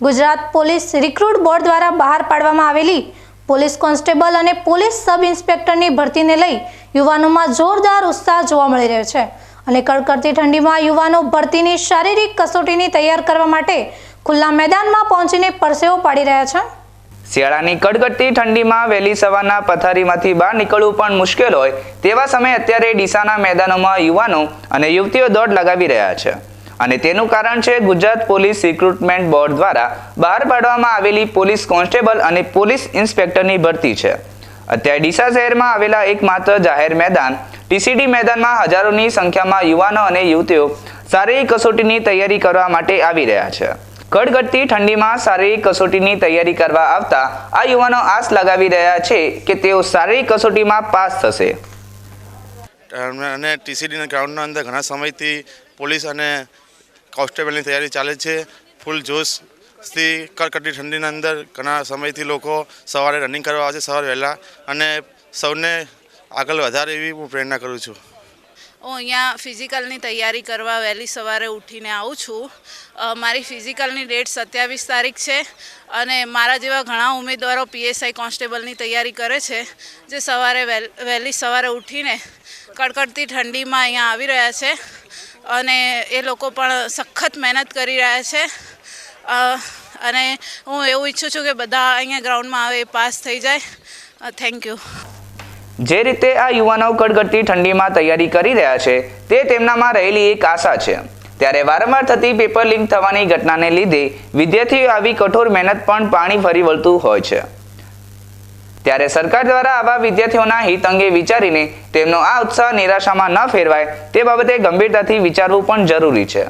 Gujarat police recruit board દ્વારા બહાર પાડવામાં આવેલી પોલીસ કોન્સ્ટેબલ અને પોલીસ સબ ઇન્સ્પેક્ટરની ભરતીને લઈ યુવાનોમાં જોરદાર ઉત્સાહ જોવા મળી રહ્યો છે. અને કડકડતી ઠંડીમાં યુવાનો ભરતીની શારીરિક કસોટીની તૈયાર કરવા માટે ખુલ્લા મેદાનમાં પહોંચીને પરસેવો પાડી રહ્યા છે. શિયાળાની કડકડતી ઠંડીમાં વહેલી સવારના પથારીમાંથી બહાર નીકળવું પણ મુશ્કેલ હોય તેવા સમયે અત્યારે ડીસાના મેદાનોમાં યુવાનો અને યુવતીઓ દોડ લગાવી રહ્યા છે. અને તેનું કારણ છે ગુજરાત પોલીસ રિક્રુટમેન્ટ બોર્ડ દ્વારા બહાર પાડવામાં આવેલી પોલીસ કોન્સ્ટેબલ અને પોલીસ ઇન્સ્પેક્ટરની ભરતી છે. અત્યારે ડીસા શહેરમાં આવેલા એકમાત્ર જાહેર મેદાન, ટીસીડી મેદાનમાં હજારોની સંખ્યામાં યુવાનો અને યુવતીઓ શારીરિક કસોટીની તૈયારી કરવા માટે આવી રહ્યા છે. કડકડતી ઠંડીમાં શારીરિક કસોટીની તૈયારી કરવા આવતા આ યુવાનો આશ લગાવી રહ્યા છે કે તેઓ શારીરિક કસોટીમાં પાસ થશે. અને ટીસીડીના ગ્રાઉન્ડના અંદર ઘણા સમયથી પોલીસ અને કોન્સ્ટેબલની તૈયારી ચાલે છે. ફૂલ જોશથી કડકડતી ઠંડીના અંદર ઘણા સમયથી લોકો સવારે રનિંગ કરવા આવે છે, સવારે વહેલા. અને સૌને આગળ વધારે એવી હું પ્રેરણા કરું છું. હું અહીંયા ફિઝિકલની તૈયારી કરવા વહેલી સવારે ઉઠીને આવું છું. મારી ફિઝિકલની ડેટ સત્યાવીસ તારીખ છે અને મારા જેવા ઘણા ઉમેદવારો પીએસઆઈ કોન્સ્ટેબલની તૈયારી કરે છે, જે સવારે વહેલી સવારે ઉઠીને કડકડતી ઠંડીમાં અહીંયા આવી રહ્યા છે. અને એ લોકો પણ સખત મહેનત કરી રહ્યા છે. અને હું એવું ઈચ્છું છું કે બધા અહીંયા ગ્રાઉન્ડમાં આવે પાસ થઈ જાય. Thank you. જે રીતે આ યુવાનો કડકડતી ઠંડીમાં તૈયારી કરી રહ્યા છે, તે તેમનામાં રહેલી એક આશા છે. ત્યારે વારંવાર થતી પેપર લીક થવાની ઘટનાને લીધે વિદ્યાર્થીઓ આવી કઠોર મહેનત પણ પાણી ફરી વળતું હોય છે. ત્યારે સરકાર દ્વારા આવા વિદ્યાર્થીઓના હિત અંગે વિચારીને તેમનો આ ઉત્સાહ નિરાશામાં ન ફેરવાય તે બાબતે ગંભીરતાથી વિચારવું પણ જરૂરી છે.